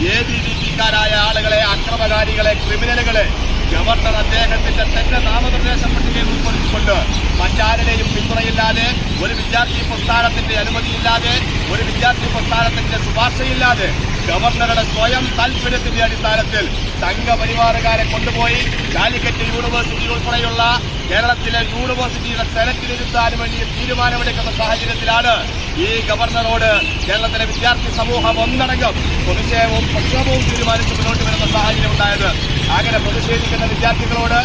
A രീതിക്കാരായ ആളുകളെ അക്രമകാരികളെ ക്രിമിനലുകളെ governor അദ്ദേഹത്തിന്റെ തെറ്റ് നാമനിർദ്ദേശ പട്ടികയിൽ ഉൾപ്പെടുത്തിക്കൊണ്ട് മറ്റാരുടെയും പിന്തുണയില്ലാതെ ഒരു വിദ്യാർത്ഥി പ്രസ്ഥാനത്തിന്റെ അനുമതിയില്ലാതെ ഒരു വിദ്യാർത്ഥി പ്രസ്ഥാനത്തിന്റെ ശുപാർശയില്ലാതെ ഗവർണറുടെ സ്വയം താൽപര്യത്തിന്റെ അടിസ്ഥാനത്തിൽ സംഘപരിവാറുകാരെ കൊണ്ടുപോയി കാലിക്കറ്റ് യൂണിവേഴ്സിറ്റി ഉൾപ്പെടെയുള്ള കേരളത്തിലെ യൂണിവേഴ്സിറ്റിയുടെ സെനറ്റിലിരുത്താൻ വേണ്ടി തീരുമാനമെടുക്കുന്ന സാഹചര്യത്തിലാണ് ഈ ഗവർണറോട് കേരളത്തിലെ വിദ്യാർത്ഥി സമൂഹം ഒന്നടങ്കം പ്രതിഷേധവും പ്രക്ഷോഭവും തീരുമാനിച്ച് മുന്നോട്ട് വരുന്ന സാഹചര്യം ഉണ്ടായത്. അങ്ങനെ പ്രതിഷേധിക്കുന്ന വിദ്യാർത്ഥികളോട്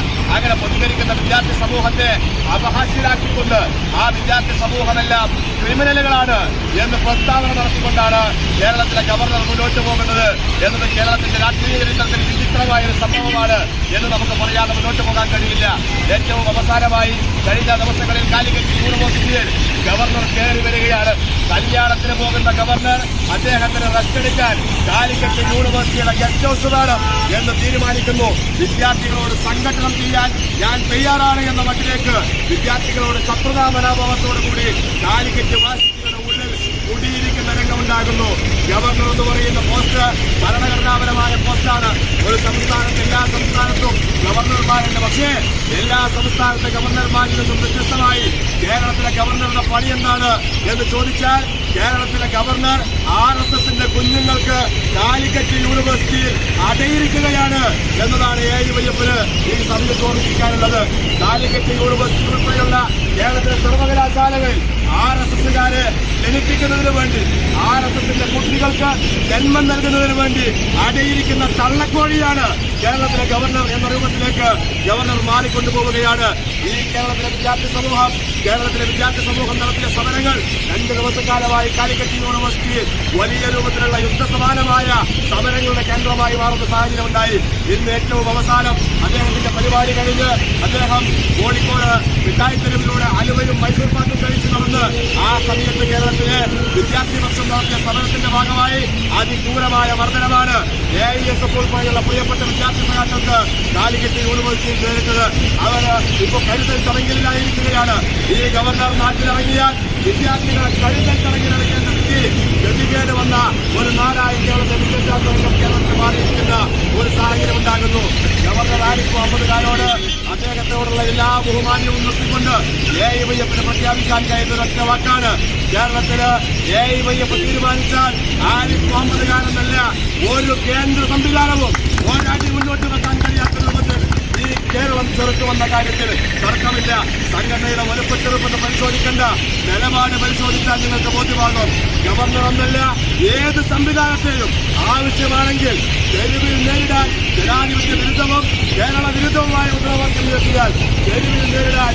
അങ്ങനെ പ്രതികരിക്കുന്ന വിദ്യാർത്ഥി സമൂഹത്തെ അപഹാസ്യരാക്കിക്കൊണ്ട് ആ വിദ്യാർത്ഥി സമൂഹമെല്ലാം ക്രിമിനലുകളാണ് എന്ന് പ്രസ്താവന നടത്തിക്കൊണ്ടാണ് കേരളത്തിലെ ഗവർണർ മുന്നോട്ട് പോകുന്നത് എന്നത് കേരളത്തിന്റെ രാഷ്ട്രീയ ചരിത്രത്തിൽ വിചിത്രമായ ഒരു സംഭവമാണ് എന്ന് നമുക്ക് പറയാതെ മുന്നോട്ട് പോകാൻ കഴിയില്ല. ഏറ്റവും അവസാനമായി കഴിഞ്ഞ ദിവസങ്ങളിൽ കാലിക്കറ്റ് യൂണിവേഴ്സിറ്റിയിൽ ഗവർണർ കയറി വരികയാണ്. കല്യാണത്തിന് പോകുന്ന ഗവർണർ അദ്ദേഹത്തിന് റെസ്റ്റ് എടുക്കാൻ കാലിക്കറ്റ് യൂണിവേഴ്സിറ്റിയുടെ ഗസ്റ്റ് ഹൗസ് വേണം എന്ന് തീരുമാനിക്കുന്നു. വിദ്യാർത്ഥികളോട് സംഘടനം ചെയ്യാൻ ഞാൻ തയ്യാറാണ് എന്ന മട്ടിലേക്ക് വിദ്യാർത്ഥികളോട് ശത്രുതാ മനോഭാവത്തോടു കൂടി കാലിക്കറ്റ് വാസികളുടെ ഉള്ളിൽ കുടിയിരിക്കുന്ന രംഗമുണ്ടാകുന്നു. ഗവർണർ എന്ന് പറയുന്ന പോസ്റ്റ് ഭരണഘടനാപരമായ പോസ്റ്റാണ്. ഒരു സംസ്ഥാനത്ത് എല്ലാ സംസ്ഥാനത്തും ഗവർണർമാരുണ്ട്. പക്ഷേ എല്ലാ സംസ്ഥാനത്തെ ഗവർണർമാരിൽ നിന്നും വ്യത്യസ്തമായി കേരളത്തിലെ ഗവർണറുടെ പണി എന്താണ് എന്ന് ചോദിച്ചാൽ കേരളത്തിലെ ഗവർണർ ആർ എസ് എസിന്റെ കുഞ്ഞുങ്ങൾക്ക് കാലിക്കറ്റ് യൂണിവേഴ്സിറ്റിയിൽ അടയിരിക്കുകയാണ് എന്നതാണ് എ സമയത്ത് ഓർമ്മിപ്പിക്കാനുള്ളത് കാലിക്കറ്റ് യൂണിവേഴ്സിറ്റി ഉൾപ്പെടെയുള്ള കേരളത്തിലെ സർവകലാശാലകളിൽ ആർ എസ് എസുകാരെ ജനിപ്പിക്കുന്നതിന് വേണ്ടി ആർ എസ് എസിന്റെ കുട്ടികൾക്ക് ജന്മം നൽകുന്നതിന് വേണ്ടി അടയിരിക്കുന്ന തള്ളക്കോഴിയാണ് കേരളത്തിലെ ഗവർണർ എന്ന രൂപത്തിലേക്ക് ഗവർണർ മാറിക്കൊണ്ടുപോവുകയാണ്. ഈ കേരളത്തിലെ വിദ്യാർത്ഥി സമൂഹം കേരളത്തിലെ വിദ്യാർത്ഥി സമൂഹം നടത്തിയ സമരങ്ങൾ രണ്ട് ദിവസക്കാലമായി കാലിക്കറ്റ് യൂണിവേഴ്സിറ്റിയിൽ വലിയ രൂപത്തിലുള്ള യുദ്ധസമാനമായ സമരങ്ങളുടെ കേന്ദ്രമായി മാറുന്ന സാഹചര്യം ഉണ്ടായി ഇന്ന് ഏറ്റവും അവസാനം അദ്ദേഹത്തിന്റെ പരിപാടി കഴിഞ്ഞ് അദ്ദേഹം കോഴിക്കോട് മിഠായിത്തെരുവിലൂടെ അലുവയും മൈസൂർ ആ സമയത്ത് കേരളത്തിലെ വിദ്യാർത്ഥി പക്ഷം നടത്തിയ സമരത്തിന്റെ ഭാഗമായി അതിക്രൂരമായ വർധനമാണ് എ ഐ എസ് എഫ് ഉൾപ്പെടെയുള്ള പ്രിയപ്പെട്ട വിദ്യാർത്ഥി സഖാക്കൾക്ക് കാലിക്കറ്റ് യൂണിവേഴ്സിറ്റിയിൽ നേരിട്ടത് അവർ ഇപ്പോൾ കരുതൽ തടങ്കലിലായിരിക്കുകയാണ് ഈ ഗവർണർ നാട്ടിലിറങ്ങിയാൽ വിദ്യാർത്ഥികളെ കരുതൽ ബഹുമാന്യവും നിർത്തിക്കൊണ്ട് എ ഐ വയ്യപ്പിന് പ്രഖ്യാപിക്കാൻ കഴിയുന്ന ഒരൊറ്റ വാക്കാണ്. കേരളത്തിൽ എ ഐ വയ്യപ്പ് തീരുമാനിച്ചാൽ ആരിഫ് മുഹമ്മദ് ഖാനെന്നല്ല ഒരു കേന്ദ്ര സംവിധാനവും പോരാടി മുന്നോട്ട് വെക്കാൻ കഴിയാത്ത രൂപത്തിൽ ഈ കേരളം ചെറുത്തു വന്ന കാര്യത്തിൽ തർക്കമില്ല. സംഘടനയുടെ വലുപ്പച്ചെറുപ്പെന്ന് പരിശോധിക്കേണ്ട. നിലപാട് പരിശോധിച്ചാൽ നിങ്ങൾക്ക് ബോധ്യമാകും. ഗവർണർ എന്നല്ല ഏത് സംവിധാനത്തെയും ആവശ്യമാണെങ്കിൽ തെരുവിൽ ജനാധിപത്യ വിരുദ്ധവും കേരള വിരുദ്ധവുമായ മുദ്രാവാക്യം ഉയർത്തിയാൽ തെരുവിൽ നേരിടാൻ